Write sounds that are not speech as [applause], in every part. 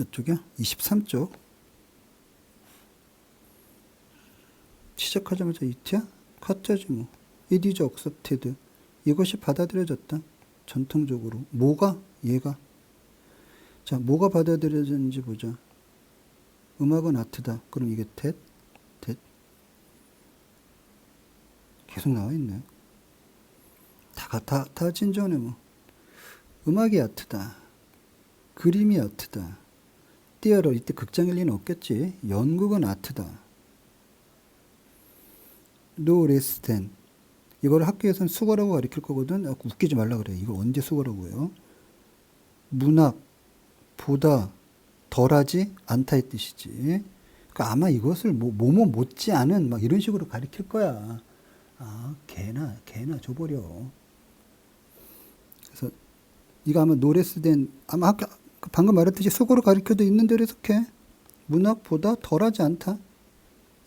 몇 쪽이야? 23쪽. 시작하자마자 이티야? 가짜지 뭐. It is accepted. 이것이 받아들여졌다. 전통적으로. 뭐가? 얘가. 자, 뭐가 받아들여졌는지 보자. 음악은 아트다. 그럼 이게 tet, tet. 계속 나와 있네. 다, 다, 다 진전해 뭐. 음악이 아트다. 그림이 아트다. 띄어러 이때 극장일 리는 없겠지. 연극은 아트다. no less than. 이걸 학교에서는 수거라고 가르칠 거거든. 아, 웃기지 말라 그래. 이거 언제 수거라고요? 문학 보다 덜하지 않다의 뜻이지. 그러니까 아마 이것을 뭐 뭐뭐 못지 않은 막 이런 식으로 가르칠 거야. 아, 개나 개나 줘버려. 그래서 이거 아마 노레스 된 아마 아까 방금 말했듯이 수고로 가르쳐도 있는 대로 해석해. 문학보다 덜하지 않다.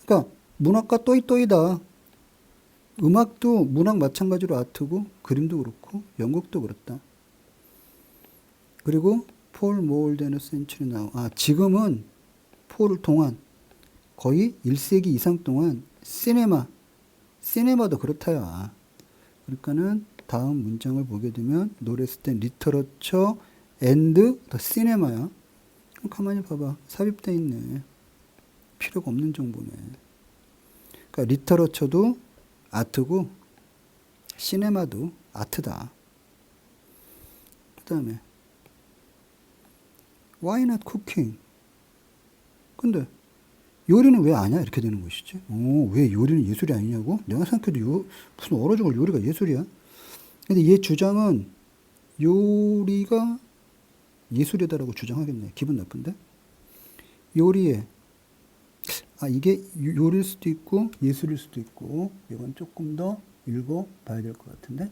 그러니까 문학과 또이또이다. 음악도 문학 마찬가지로 아트고 그림도 그렇고 연극도 그렇다. 그리고 폴 모울데너 센츄리 나우. 아 지금은 폴 동안 거의 1세기 이상 동안 시네마 시네마도 그렇다야. 그러니까는 다음 문장을 보게 되면 노래스 땐 리터러처 더 시네마야. 가만히 봐봐. 삽입돼 있네. 필요가 없는 정보네. 그러니까 리터러처도 아트고 시네마도 아트다. 그다음에 why not cooking? 근데 요리는 왜 아냐 이렇게 되는 것이지. 오, 왜 요리는 예술이 아니냐고? 내가 생각해도 요, 무슨 얼어 죽을 요리가 예술이야? 근데 얘 주장은 요리가 예술이다라고 주장하겠네. 기분 나쁜데? 요리에. 아 이게 요- 요리일 수도 있고 예술일 수도 있고 이건 조금 더 읽어 봐야 될 것 같은데?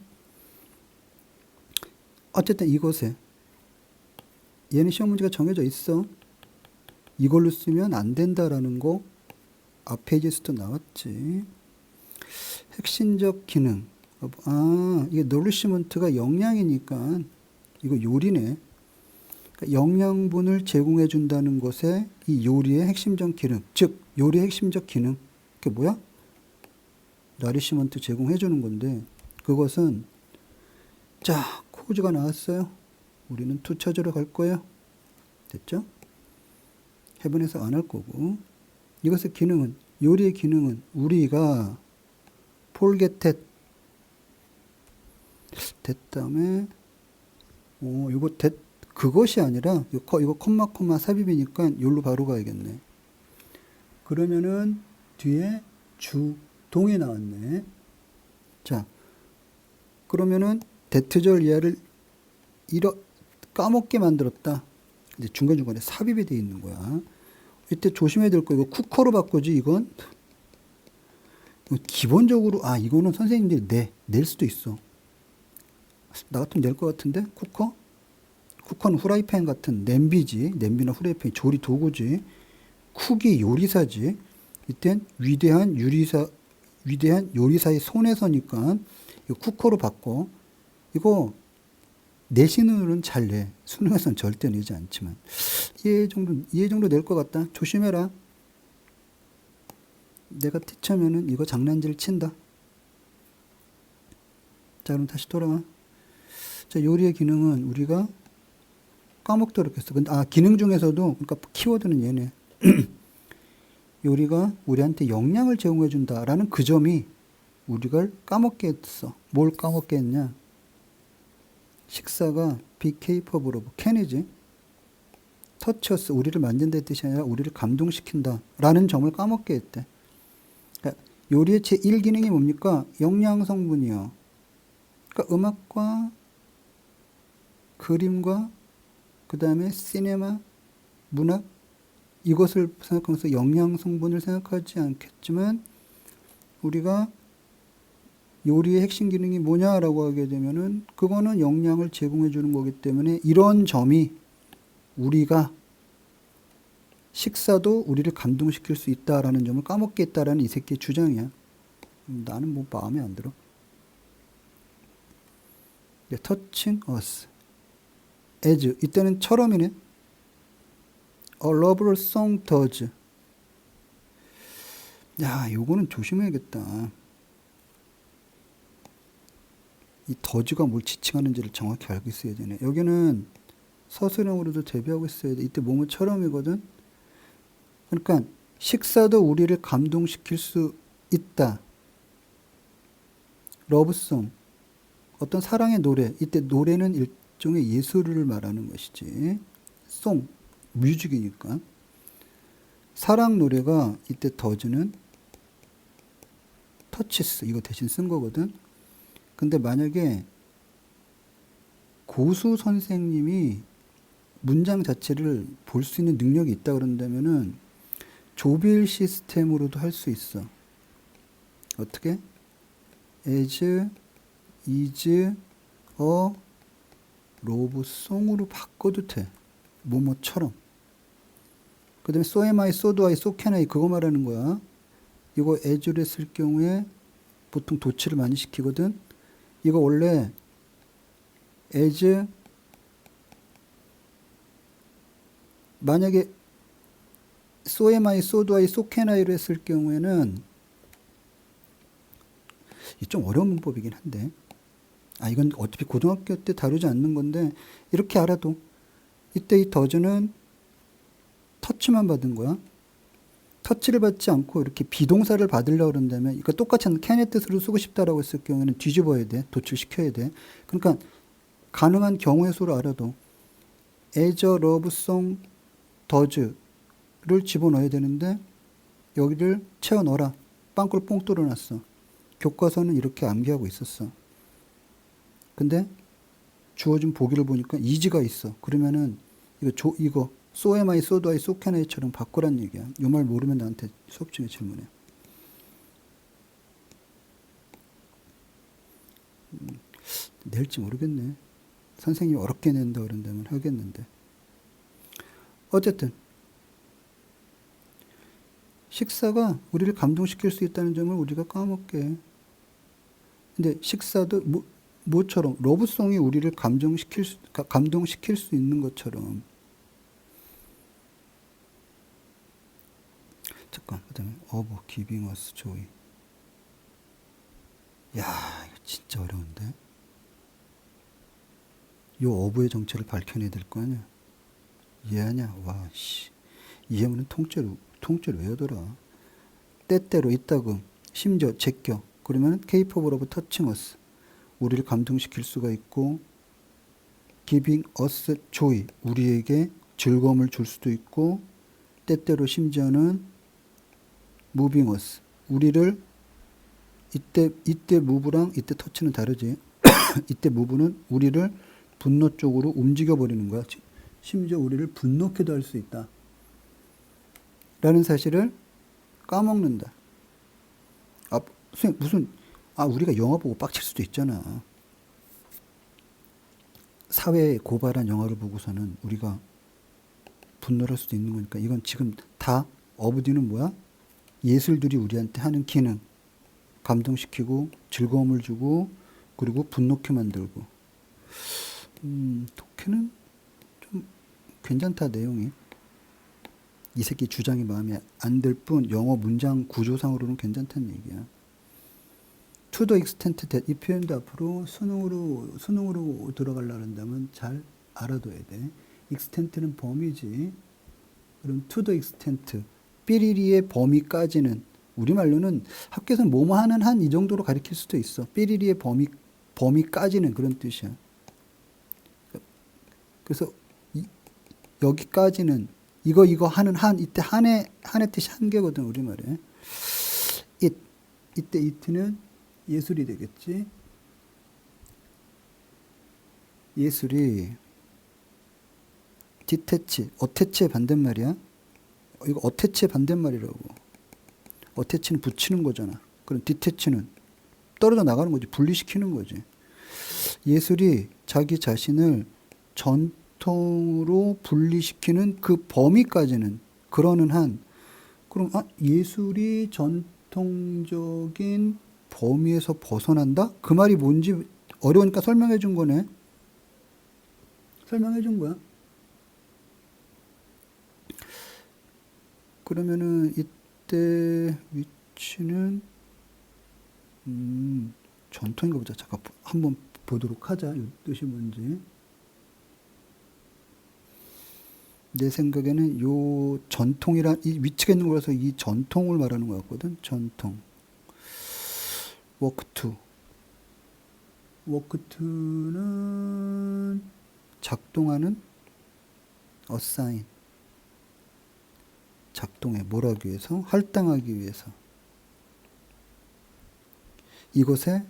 어쨌든 이것에 얘는 시험 문제가 정해져 있어. 이걸로 쓰면 안 된다라는 거 앞페이지에서도 나왔지. 핵심적 기능. 아 이게 노리시먼트가 영양이니까 이거 요리네 영양분을 제공해 준다는 것에 이 요리의 핵심적 기능, 즉 요리의 핵심적 기능, 그게 뭐야? 나리시먼트 제공해 주는 건데 그것은 자 코즈가 나왔어요. 우리는 투 찾으러 갈 거예요. 됐죠? 해븐에서 안 할 거고 이것의 기능은 요리의 기능은 우리가 폴게텟 됐다음에 어 이거 됐 그것이 아니라 이거, 콤마 콤마 삽입이니까 여기로 바로 가야겠네. 그러면은 뒤에 주동이 나왔네. 자, 그러면은 대트절 이하를 이러 까먹게 만들었다. 이제 중간 중간에 삽입이 돼 있는 거야. 이때 조심해야 될 거 이거 쿠커로 바꾸지 이건. 기본적으로 아 이거는 선생님들이 내 낼 수도 있어. 나 같으면 낼 것 같은데 쿠커? 쿠커는 후라이팬 같은 냄비지. 냄비나 후라이팬 조리 도구지. 쿡이 요리사지. 이땐 위대한 유리사 위대한 요리사의 손에서니까 쿠커로 바꿔. 이거 내신으로는 잘 내. 수능에서는 절대 내지 않지만 얘 정도 얘 정도 낼 것 같다. 조심해라. 내가 티처면은 이거 장난질 친다. 자 그럼 다시 돌아와. 자 요리의 기능은 우리가 까먹도록 했어. 근데 아 기능 중에서도 그러니까 키워드는 얘네. [clears throat] 요리가 우리한테 영양을 제공해 준다라는 그 점이 우리가 까먹게 했어. 뭘 까먹게 했냐? 식사가 capable of can이지. 터치어스 우리를 만든다는 뜻이 아니라 우리를 감동시킨다라는 점을 까먹게 했대. 그러니까 요리의 제 1기능이 뭡니까? 영양 성분이요. 그러니까 음악과 그림과 그 다음에 시네마, 문학 이것을 생각하면서 영양 성분을 생각하지 않겠지만 우리가 요리의 핵심 기능이 뭐냐라고 하게 되면은 그거는 영양을 제공해 주는 거기 때문에 이런 점이 우리가 식사도 우리를 감동시킬 수 있다라는 점을 까먹게 했다라는 이 새끼의 주장이야. 음, 나는 뭐 마음에 안 들어. 네, touching us. As 이때는 처럼이네. A lover song does. 야, 요거는 조심해야겠다. 이 더즈가 뭘 지칭하는지를 정확히 알고 있어야 되네. 여기는 서술형으로도 대비하고 있어야 돼. 이때 뭐뭐처럼이거든. 그러니까 식사도 우리를 감동시킬 수 있다. 러브송. 어떤 사랑의 노래. 이때 노래는 일 종의 예술을 말하는 것이지. 송. 뮤직이니까. 사랑 노래가 이때 더즈는 터치스. 이거 대신 쓴 거거든. 근데 만약에 고수 선생님이 문장 자체를 볼 수 있는 능력이 있다 그런다면은 조빌 시스템으로도 할 수 있어. 어떻게? as is a song으로 바꿔도 돼. 뭐뭐처럼. 그 다음에 so am I, so do I, so can I 그거 말하는 거야. 이거 as를 쓸 경우에 보통 도치를 많이 시키거든. 이거 원래 as 만약에 so am I, so do I, so can I로 했을 경우에는 이 좀 어려운 문법이긴 한데 아 이건 어차피 고등학교 때 다루지 않는 건데 이렇게 알아도 이때 이 더즈는 터치만 받은 거야. 터치를 받지 않고 이렇게 비동사를 받으려고 그런다면 이거 똑같이 캔의 뜻으로 쓰고 싶다라고 했을 경우에는 뒤집어야 돼. 도출시켜야 돼. 그러니까 가능한 경우의 수를 알아도 as a love song does를 집어넣어야 되는데 여기를 채워 넣어라. 빵꾸를 뽕 뚫어놨어. 교과서는 이렇게 암기하고 있었어. 근데 주어진 보기를 보니까 이지가 있어. 그러면은 이거 조, 이거 so am I, so do I, so can I처럼 바꾸란 얘기야. 요 말 모르면 나한테 수업 중에 질문해. 음, 낼지 모르겠네. 선생님이 어렵게 낸다 그런다면 하겠는데. 어쨌든 식사가 우리를 감동시킬 수 있다는 점을 우리가 까먹게. 근데 식사도 뭐, 뭐처럼 러브송이 우리를 감정시킬 수, 가- 감동시킬 수 있는 것처럼. 잠깐, 그다음에 of giving us joy. 야, 이거 진짜 어려운데. 요 어부의 정체를 밝혀내야 될 거 아니야. 이해하냐? 와, 씨. 이해문은 통째로, 통째로 외우더라. 때때로 있다금, 심지어 제껴. 그러면 touching us. 우리를 감동시킬 수가 있고, giving us joy. 우리에게 즐거움을 줄 수도 있고, 때때로 심지어는 moving us. 우리를 이때, 이때 move랑 이때 터치는 다르지. [coughs] 이때 move는 우리를 분노 쪽으로 움직여 버리는 거야. 지- 심지어 우리를 분노케도 할 수 있다. 라는 사실을 까먹는다. 아, 선생님, 무슨, 아, 우리가 영화 보고 빡칠 수도 있잖아. 사회에 고발한 영화를 보고서는 우리가 분노할 수도 있는 거니까 이건 지금 다 어부디는 뭐야? 예술들이 우리한테 하는 기능. 감동시키고 즐거움을 주고 그리고 분노케 만들고. 음, 독해는 좀 괜찮다 내용이. 이 새끼 주장이 마음에 안 들 뿐 영어 문장 구조상으로는 괜찮다는 얘기야. The extent that 이 표현도 앞으로 수능으로 수능으로 들어가려 한다면 잘 알아둬야 돼. extent는 범위지. 그럼 the extent 삐리리의 범위까지는 우리말로는 학교에서 뭐뭐 하는 한 이 정도로 가리킬 수도 있어. 삐리리의 범위 범위까지는 그런 뜻이야. 그래서 이, 여기까지는 이거 이거 하는 한 이때 한의 한의 뜻이 한 개거든 우리말에. it 이때 it는 예술이 되겠지. 예술이 디태치, 어태치의 반대말이야. 어, 이거 어태치의 반대말이라고. 어태치는 붙이는 거잖아. 그럼 디태치는 떨어져 나가는 거지. 분리시키는 거지. 예술이 자기 자신을 전통으로 분리시키는 그 범위까지는 그러는 한 그럼 아 예술이 전통적인 범위에서 벗어난다? 그 말이 뭔지 어려우니까 설명해 준 거네. 설명해 준 거야. 그러면은 이때 위치는 음, 전통인가 보자. 잠깐 보- 한번 보도록 하자. 이 뜻이 뭔지. 내 생각에는 요 전통이란 이 위치가 있는 거라서 이 전통을 말하는 것 같거든. 전통. 워크투. 워크투는 작동하는 어사인. 작동해 뭘 하기 위해서? 할당하기 위해서. 이것에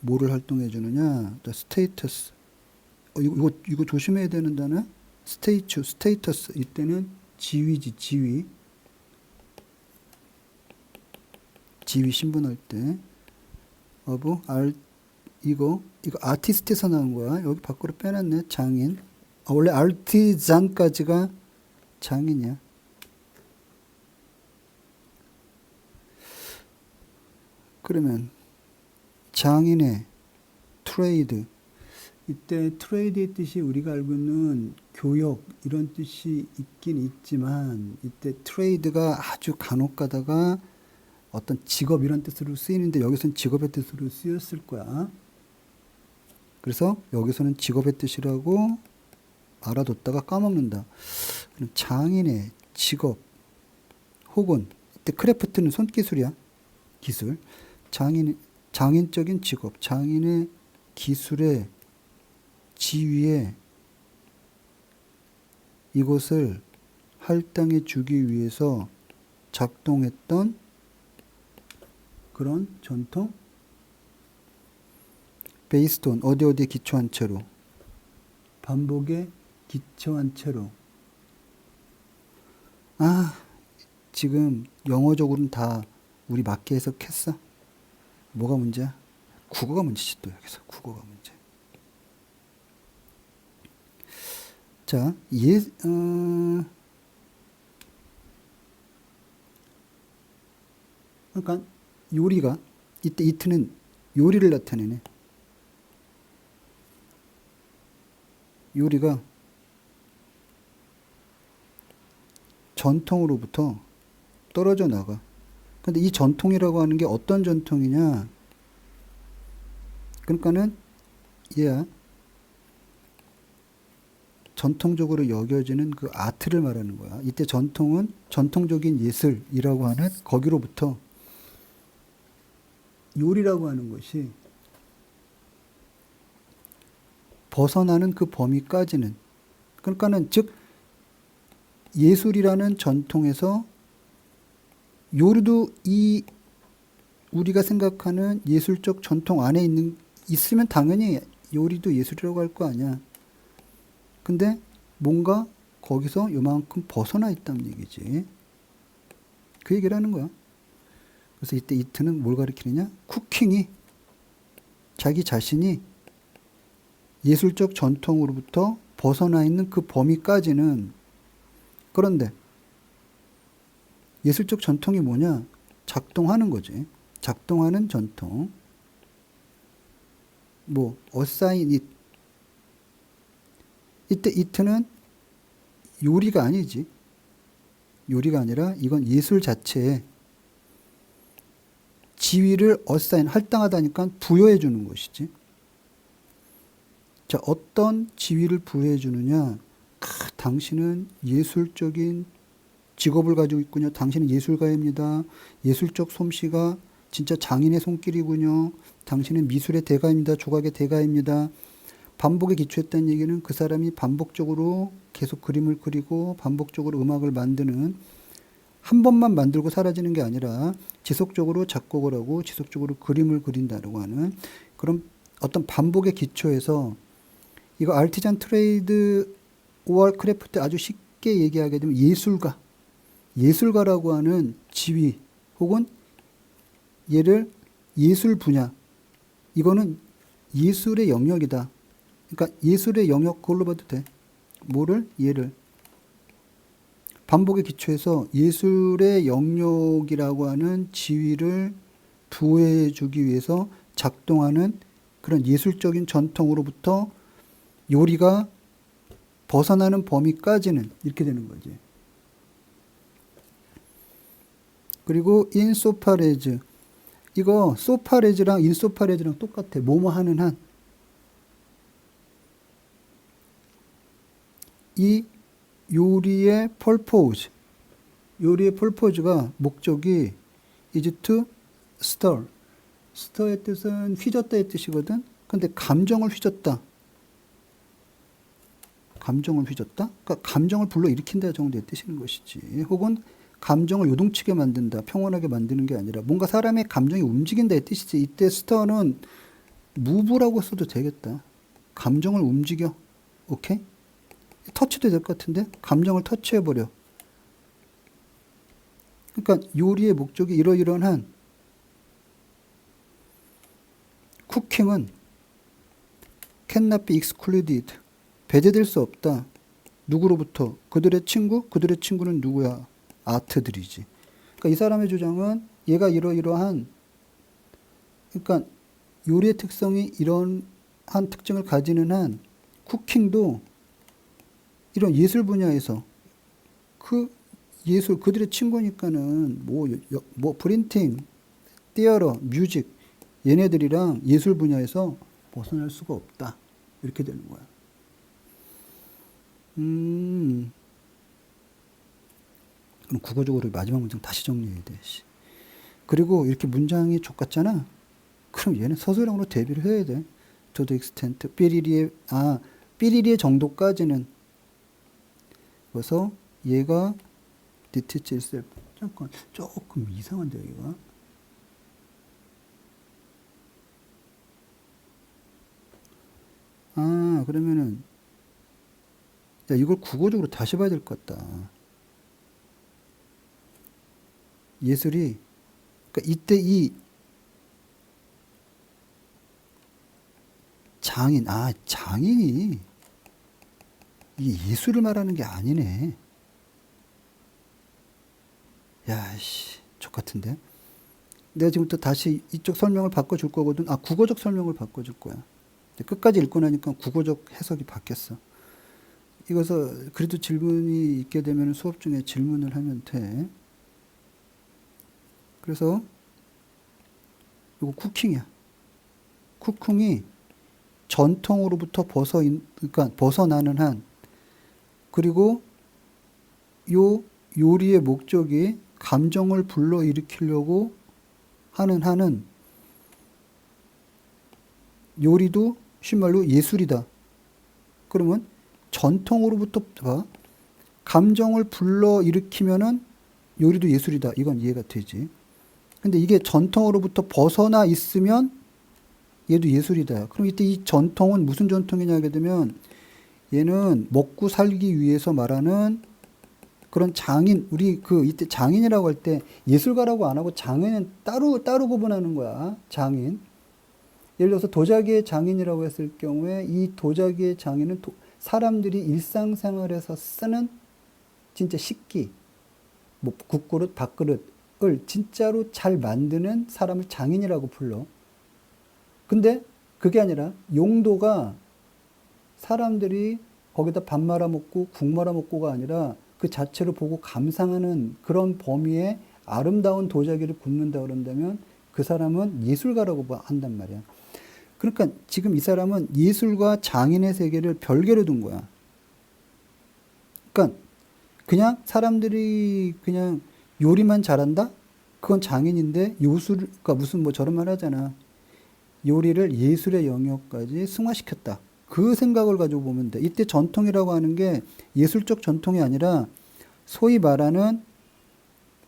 뭐를 활동해 주느냐? 스테이터스. 어, 이거, 이거 이거 조심해야 되는 단어. 스테이츠, 스테이터스. 이때는 지위지, 지위. 지위 신분할 때. 어부 알 이거 이거 아티스트에서 나온 거야. 여기 밖으로 빼놨네. 장인. 아, 원래 알티잔까지가 장인이야. 그러면 장인의 트레이드 이때 트레이드의 뜻이 우리가 알고 있는 교역 이런 뜻이 있긴 있지만 이때 트레이드가 아주 간혹 가다가 어떤 직업 이런 뜻으로 쓰이는데 여기서는 직업의 뜻으로 쓰였을 거야. 그래서 여기서는 직업의 뜻이라고 알아뒀다가 까먹는다. 장인의 직업 혹은 이때 크래프트는 손기술이야. 기술. 장인 장인적인 직업, 장인의 기술의 지위에 이것을 할당해 주기 위해서 작동했던 그런 전통? 베이스톤 어디 어디에 기초한 채로? 반복에 기초한 채로. 아 지금 영어적으로는 다 우리 맞게 해석했어? 뭐가 문제야? 국어가 문제지 또 여기서. 국어가 문제. 자 예, 어, 그러니까 요리가 이때 이트는 요리를 나타내네. 요리가 전통으로부터 떨어져 나가. 근데 이 전통이라고 하는 게 어떤 전통이냐? 그러니까는 얘야. 전통적으로 여겨지는 그 아트를 말하는 거야. 이때 전통은 전통적인 예술이라고 하는 거기로부터 요리라고 하는 것이 벗어나는 그 범위까지는 그러니까는 즉 예술이라는 전통에서 요리도 이 우리가 생각하는 예술적 전통 안에 있는 있으면 당연히 요리도 예술이라고 할 거 아니야. 근데 뭔가 거기서 요만큼 벗어나 있다는 얘기지. 그 얘기를 하는 거야. 그래서 이때 이트는 뭘 가리키느냐? 쿠킹이 자기 자신이 예술적 전통으로부터 벗어나 있는 그 범위까지는 그런데 예술적 전통이 뭐냐? 작동하는 거지. 작동하는 전통. 뭐 어사인 잇 이때 이트는 요리가 아니지. 요리가 아니라 이건 예술 자체에 지위를 어사인 할당하다니까 부여해 주는 것이지. 자, 어떤 지위를 부여해 주느냐? 아, 당신은 예술적인 직업을 가지고 있군요. 당신은 예술가입니다. 예술적 솜씨가 진짜 장인의 손길이군요. 당신은 미술의 대가입니다. 조각의 대가입니다. 반복에 기초했다는 얘기는 그 사람이 반복적으로 계속 그림을 그리고 반복적으로 음악을 만드는 한 번만 만들고 사라지는 게 아니라 지속적으로 작곡을 하고 지속적으로 그림을 그린다고 하는 그런 어떤 반복의 기초에서 이거 알티잔 트레이드 오알 크래프트 아주 쉽게 얘기하게 되면 예술가 예술가라고 하는 지위 혹은 얘를 예술 분야 이거는 예술의 영역이다. 그러니까 예술의 영역 그걸로 봐도 돼. 뭐를 얘를 반복의 기초에서 예술의 영역이라고 하는 지위를 부여해 주기 위해서 작동하는 그런 예술적인 전통으로부터 요리가 벗어나는 범위까지는 이렇게 되는 거지. 그리고 인소파레즈 이거 소파레즈랑 인소파레즈랑 똑같아. 뭐뭐 하는 한. 이 요리의 펄포즈 요리의 펄포즈가 목적이 is to stir. stir의 뜻은 휘젓다의 뜻이거든. 근데 감정을 휘젓다. 감정을 휘젓다? 그러니까 감정을 불러일으킨다 정도의 뜻인 것이지. 혹은 감정을 요동치게 만든다, 평온하게 만드는 게 아니라 뭔가 사람의 감정이 움직인다의 뜻이지. 이때 스터는 무브라고 써도 되겠다. 감정을 움직여. 오케이? 터치도 될 것 같은데? 감정을 터치해버려. 그러니까 요리의 목적이 이러이러한 쿠킹은 cannot be excluded. 배제될 수 없다. 누구로부터? 그들의 친구? 그들의 친구는 누구야? 아트들이지. 그러니까 이 사람의 주장은 얘가 이러이러한 그러니까 요리의 특성이 이런 한 특징을 가지는 한 쿠킹도 이런 예술 분야에서 그 예술 그들의 친구니까는 뭐, 여- 뭐 프린팅, 띠어러, 뮤직 얘네들이랑 예술 분야에서 벗어날 수가 없다. 이렇게 되는 거야. 음. 그럼 국어적으로 마지막 문장 다시 정리해야 돼. 씨. 그리고 이렇게 문장이 족같잖아. 그럼 얘는 서술형으로 대비를 해야 돼. to extent 삐리리의 아 삐리리의 정도까지는 그래서 얘가 detach itself 잠깐 조금 이상한데 여기가 아 그러면은 야 이걸 국어적으로 다시 봐야 될 것 같다. 예술이 그러니까 이때 이 장인 아 장인이 이 예술을 말하는 게 아니네. 야 씨 족 같은데. 내가 지금부터 다시 이쪽 설명을 바꿔줄 거거든. 아 국어적 설명을 바꿔줄 거야. 끝까지 읽고 나니까 국어적 해석이 바뀌었어. 이것을 그래도 질문이 있게 되면 수업 중에 질문을 하면 돼. 그래서 이거 쿠킹이야. 쿠킹이 전통으로부터 벗어 그러니까 벗어나는 한 그리고 요 요리의 목적이 감정을 불러 일으키려고 하는 한은 요리도 쉽말로 예술이다. 그러면 전통으로부터 봐. 감정을 불러 일으키면은 요리도 예술이다. 이건 이해가 되지. 근데 이게 전통으로부터 벗어나 있으면 얘도 예술이다. 그럼 이때 이 전통은 무슨 전통이냐 하게 되면 얘는 먹고 살기 위해서 말하는 그런 장인 우리 그 이때 장인이라고 할 때 예술가라고 안 하고 장인은 따로 따로 구분하는 거야. 장인. 예를 들어서 도자기의 장인이라고 했을 경우에 이 도자기의 장인은 도- 사람들이 일상생활에서 쓰는 진짜 식기, 뭐 국그릇, 밥그릇을 진짜로 잘 만드는 사람을 장인이라고 불러. 근데 그게 아니라 용도가 사람들이 거기다 밥 말아 먹고 국 말아 먹고가 아니라 그 자체를 보고 감상하는 그런 범위의 아름다운 도자기를 굽는다 그런다면 그 사람은 예술가라고 봐- 한단 말이야. 그러니까 지금 이 사람은 예술과 장인의 세계를 별개로 둔 거야. 그러니까 그냥 사람들이 그냥 요리만 잘한다? 그건 장인인데 요술, 그러니까 무슨 뭐 저런 말 하잖아. 요리를 예술의 영역까지 승화시켰다. 그 생각을 가지고 보면 돼. 이때 전통이라고 하는 게 예술적 전통이 아니라 소위 말하는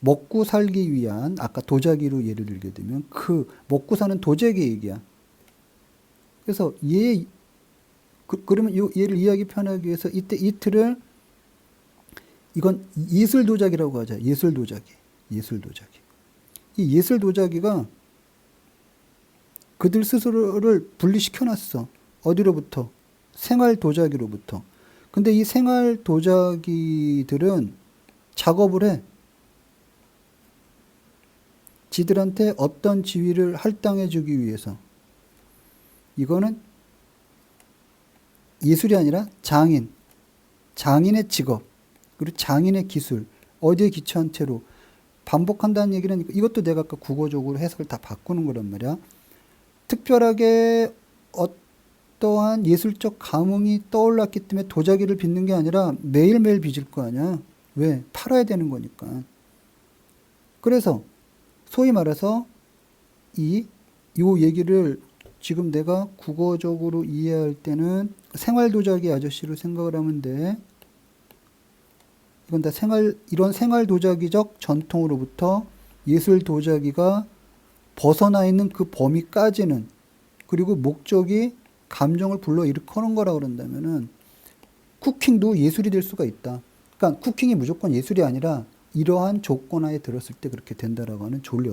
먹고 살기 위한 아까 도자기로 예를 들게 되면 그 먹고 사는 도자기 얘기야. 그래서 얘 그, 그러면 요 얘를 이해하기 편하기 위해서 이때 이틀을 이건 예술 도자기라고 하자. 예술 도자기. 예술 도자기. 이 예술 도자기가 그들 스스로를 분리시켜 놨어. 어디로부터? 생활 도자기로부터. 근데 이 생활 도자기들은 작업을 해. 지들한테 어떤 지위를 할당해 주기 위해서. 이거는 예술이 아니라 장인. 장인의 직업. 그리고 장인의 기술. 어디에 기초한 채로 반복한다는 얘기는 이것도 내가 아까 국어적으로 해석을 다 바꾸는 거란 말이야. 특별하게 어 떠한 예술적 감흥이 떠올랐기 때문에 도자기를 빚는 게 아니라 매일매일 빚을 거 아니야. 왜? 팔아야 되는 거니까. 그래서 소위 말해서 이, 요 얘기를 지금 내가 국어적으로 이해할 때는 생활 도자기 아저씨로 생각을 하면 돼. 이건 다 생활, 이런 생활 도자기적 전통으로부터 예술 도자기가 벗어나 있는 그 범위까지는 그리고 목적이 감정을 불러 일으키는 거라 그런다면은 쿠킹도 예술이 될 수가 있다. 그러니까 쿠킹이 무조건 예술이 아니라 이러한 조건하에 들었을 때 그렇게 된다라고 하는 졸리